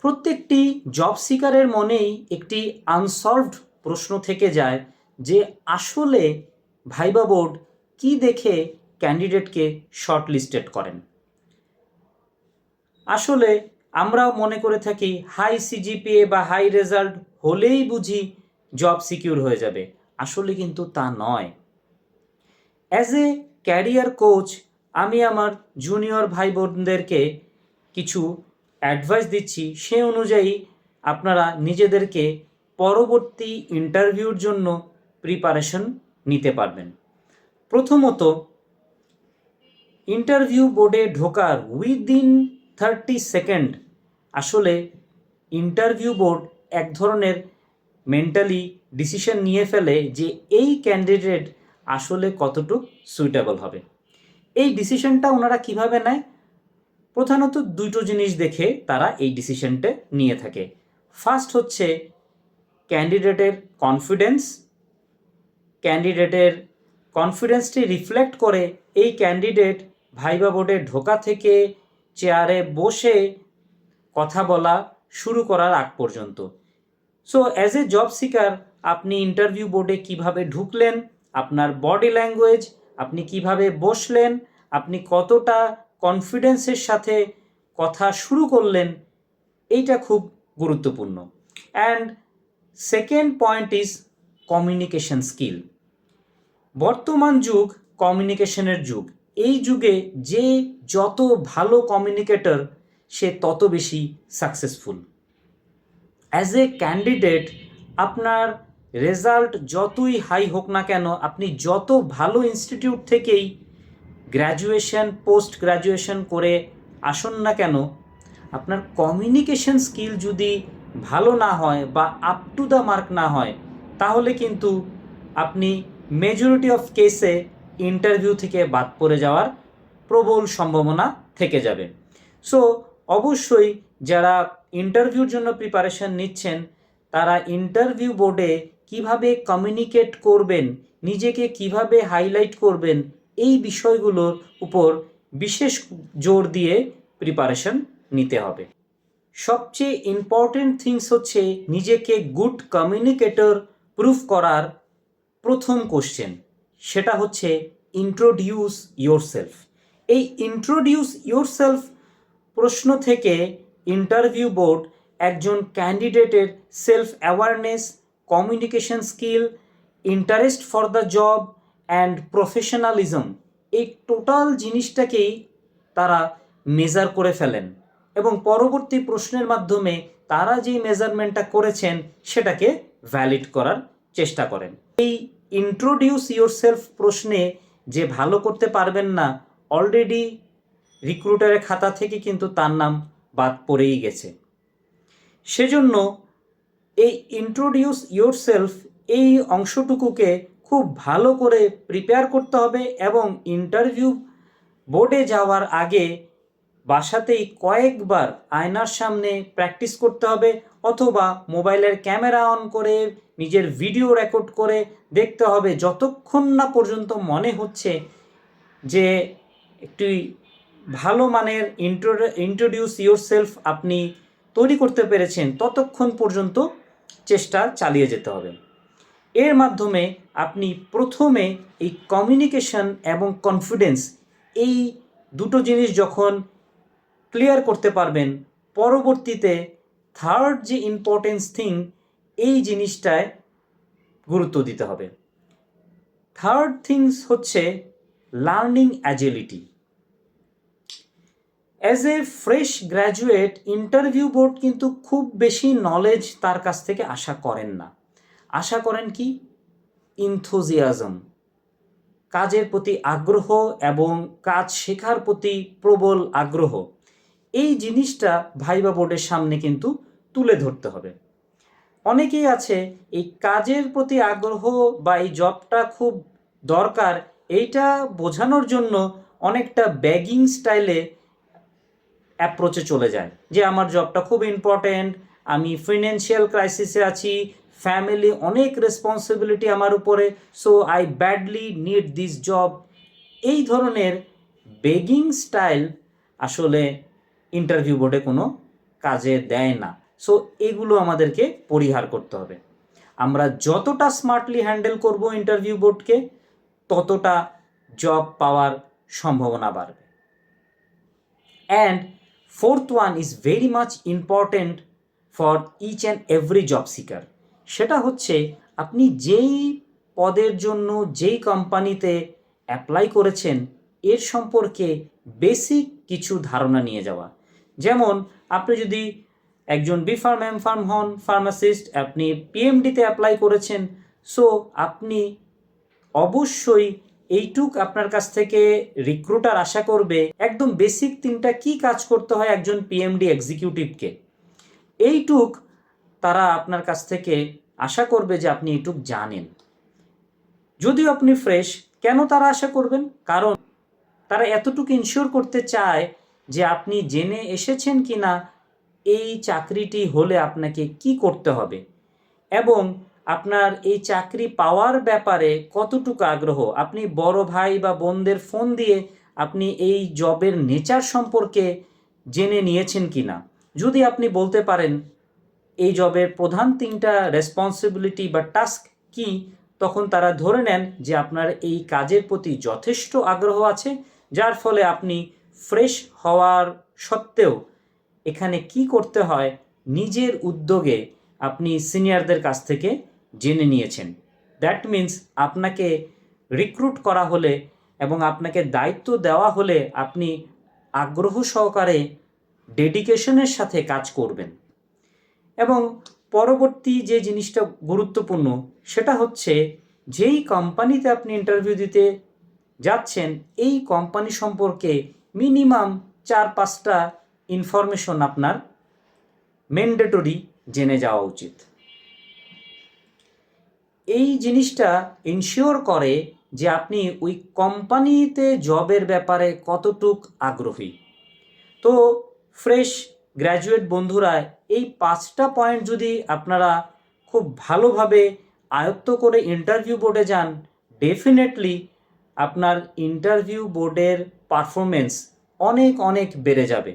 প্রত্যেকটি জব সিকারের মনেই একটি আনসলভড প্রশ্ন থেকে যায় যে আসলে ভাইবা বোর্ড কী দেখে ক্যান্ডিডেটকে শর্ট লিস্টেড করেন। আসলে আমরাও মনে করে থাকি হাই সিজিপিএ বা হাই রেজাল্ট হলেই বুঝি জব সিকিউর হয়ে যাবে। আসলে কিন্তু তা নয়। অ্যাজ এ ক্যারিয়ার কোচ আমি আমার জুনিয়র ভাই বোনদেরকে কিছু অ্যাডভাইস দিচ্ছি, সে অনুযায়ী আপনারা নিজেদেরকে পরবর্তী ইন্টারভিউর জন্য প্রিপারেশন নিতে পারবেন। প্রথমত ইন্টারভিউ বোর্ডে ঢোকার উইদিন থার্টি সেকেন্ড আসলে ইন্টারভিউ বোর্ড এক ধরনের মেন্টালি ডিসিশন নিয়ে ফেলে যে এই ক্যান্ডিডেট আসলে কতটুক সুইটেবল হবে। এই ডিসিশনটা ওনারা কীভাবে নেয়? প্রধানত দুটো জিনিস দেখে তারা এই ডিসিশনটা নিয়ে থাকে। ফার্স্ট হচ্ছে ক্যান্ডিডেটের কনফিডেন্স ক্যান্ডিডেটের কনফিডেন্সটি রিফ্লেক্ট করে এই ক্যান্ডিডেট ভাইবা বোর্ডে ঢোকা থেকে চেয়ারে বসে কথা বলা শুরু করার আগ পর্যন্ত। So as a job seeker আপনি ইন্টারভিউ বোর্ডে কীভাবে ঢুকলেন? আপনার বডি ল্যাঙ্গুয়েজ আপনি কীভাবে বসলেন? আপনি কতটা কনফিডেন্সের সাথে কথা শুরু করলেন, এইটা খুব গুরুত্বপূর্ণ। And second point is communication skill বর্তমান যুগ কমিউনিকেশনের যুগ। এই যুগে যে যত ভালো কমিউনিকেটর সে তত বেশি সাকসেসফুল অ্যাজ এ ক্যান্ডিডেট আপনার রেজাল্ট যতই হাই হোক না কেন, আপনি যত ভালো ইনস্টিটিউট থেকেই গ্র্যাজুয়েশন পোস্ট গ্র্যাজুয়েশন করে আসুন না কেন, আপনার কমিউনিকেশন স্কিল যদি ভালো না হয় বা আপ টু দ্য মার্ক না হয়, তাহলে কিন্তু আপনি মেজরিটি অফ কেসে ইন্টারভিউ থেকে বাদ পড়ে যাওয়ার প্রবল সম্ভাবনা থেকে যাবে। সো অবশ্যই যারা ইন্টারভিউর জন্য প্রিপারেশন নিচ্ছেন, তারা ইন্টারভিউ বোর্ডে কীভাবে কমিউনিকেট করবেন, নিজেকে কীভাবে হাইলাইট করবেন এই বিষয়গুলোর উপর বিশেষ জোর দিয়ে প্রিপারেশন নিতে হবে। সবচেয়ে ইম্পর্টেন্ট থিংস হচ্ছে নিজেকে গুড কমিউনিকেটর প্রুফ করার প্রথম কোশ্চেন সেটা হচ্ছে ইন্ট্রোডিউস ইয়োরসেলফ এই ইন্ট্রোডিউস ইয়োরসেলফ প্রশ্ন থেকে ইন্টারভিউ বোর্ড একজন ক্যান্ডিডেটের self awareness communication skill interest for the job and professionalism এই টোটাল জিনিসটাকেই তারা মেজার করে ফেলেন এবং পরবর্তী প্রশ্নের মাধ্যমে তারা যেই মেজারমেন্টটা করেছেন সেটাকে ভ্যালিড করার চেষ্টা করেন। এই ইন্ট্রোডিউস ইয়োরসেলফ প্রশ্নে যে ভালো করতে পারবেন না অলরেডি রিক্রুটারের খাতা থেকে কিন্তু তার নাম বাদ পড়েই গেছে। সেজন্য এই ইন্ট্রোডিউস ইয়োরসেলফ এই অংশটুকুকে খুব ভালো করে প্রিপেয়ার করতে হবে এবং ইন্টারভিউ বোর্ডে যাওয়ার আগে বাসাতেই কয়েকবার আয়নার সামনে প্র্যাকটিস করতে হবে অথবা মোবাইলের ক্যামেরা অন করে নিজের ভিডিও রেকর্ড করে দেখতে হবে যতক্ষণ না পর্যন্ত মনে হচ্ছে যে একটি ভালো মানের ইন্ট্রো ইন্ট্রোডিউস ইউর সেলফ আপনি তৈরি করতে পেরেছেন, ততক্ষণ পর্যন্ত চেষ্টা চালিয়ে যেতে হবে। এর মাধ্যমে আপনি প্রথমে এই কমিউনিকেশন এবং কনফিডেন্স এই দুটো জিনিস যখন ক্লিয়ার করতে পারবেন, পরবর্তীতে থার্ড যে ইম্পর্টেন্স থিং এই জিনিসটায় গুরুত্ব দিতে হবে। থার্ড থিংস হচ্ছে learning agility as a fresh graduate interview board কিন্তু খুব বেশি নলেজ তার কাছ থেকে আশা করেন না। আশা করেন কি? ইনথোজিয়াজম কাজের প্রতি আগ্রহ এবং কাজ শেখার প্রতি প্রবল আগ্রহ। এই জিনিসটা ভাইবা বোর্ডের সামনে কিন্তু তুলে ধরতে হবে। অনেকেই আছে, এই কাজের প্রতি আগ্রহ বা এই জবটা খুব দরকার, এইটা বোঝানোর জন্য অনেকটা ব্যাগিং স্টাইলে অ্যাপ্রোচে চলে যায় যে, আমার জবটা খুব ইম্পর্ট্যান্ট আমি ফিনান্সিয়াল ক্রাইসিসে আছি ফ্যামিলি অনেক রেসপন্সিবিলিটি আমার উপরে। So I badly need this job এই ধরনের বেগিং স্টাইল আসলে ইন্টারভিউ বোর্ডে কোনো কাজে দেয় না। সো এগুলো আমাদেরকে পরিহার করতে হবে। আমরা যতটা স্মার্টলি হ্যান্ডেল করব ইন্টারভিউ বোর্ডকে ততটা জব পাওয়ার সম্ভাবনা বাড়বে। And fourth one is very much important for each and every job seeker সেটা হচ্ছে আপনি যেই পদের জন্য যেই কোম্পানিতে অ্যাপ্লাই করেছেন, এর সম্পর্কে বেসিক কিছু ধারণা নিয়ে যাওয়া। যেমন, আপনি যদি একজন বি ফার্ম এম ফার্ম হন ফার্মাসিস্ট আপনি পিএমডিতে অ্যাপ্লাই করেছেন সো আপনি অবশ্যই এইটুক আপনার কাছ থেকে রিক্রুটার আশা করবে একদম বেসিক তিনটা কি কাজ করতে হয় একজন পিএমডি এক্সিকিউটিভকে এইটুক তারা আপনার কাছ থেকে আশা করবে যে আপনি এইটুক জানেন। যদিও আপনি ফ্রেশ, কেন তারা আশা করবেন? কারণ তারা এতটুকু ইনশিওর করতে চায় যে আপনি জেনে এসেছেন কি না এই চাকরিটি হলে আপনাকে কি করতে হবে এবং আপনার এই চাকরি পাওয়ার ব্যাপারে কতটুকু আগ্রহ? আপনি বড় ভাই বা বোনদের ফোন দিয়ে আপনি এই জবের নেচার সম্পর্কে জেনে নিয়েছেন কি না যদি আপনি বলতে পারেন এই জবের প্রধান তিনটা রেসপন্সিবিলিটি বা টাস্ক কি, তখন তারা ধরে নেন যে আপনার এই কাজের প্রতি যথেষ্ট আগ্রহ আছে, যার ফলে আপনি ফ্রেশ হওয়ার সত্ত্বেও এখানে কি করতে হয়, নিজের উদ্যোগে আপনি সিনিয়রদের কাছ থেকে জেনে নিয়েছেন। দ্যাট মিন্স আপনাকে রিক্রুট করা হলে এবং আপনাকে দায়িত্ব দেওয়া হলে আপনি আগ্রহ সহকারে ডেডিকেশনের সাথে কাজ করবেন। এবং পরবর্তী যে জিনিসটা গুরুত্বপূর্ণ, সেটা হচ্ছে যেই কোম্পানিতে আপনি ইন্টারভিউ দিতে যাচ্ছেন, এই কোম্পানি সম্পর্কে মিনিমাম চার পাঁচটা ইনফরমেশন আপনার ম্যান্ডেটরি জেনে যাওয়া উচিত। এই জিনিসটা ইনশিওর করে যে আপনি ওই কোম্পানিতে জবের ব্যাপারে কতটুক আগ্রহী। তো ফ্রেশ গ্র্যাজুয়েট বন্ধুরা, এই পাঁচটা পয়েন্ট যদি আপনারা খুব ভালোভাবে আয়ত্ত করে ইন্টারভিউ বোর্ডে যান ডেফিনেটলি আপনার ইন্টারভিউ বোর্ডের পারফরমেন্স অনেক অনেক বেড়ে যাবে।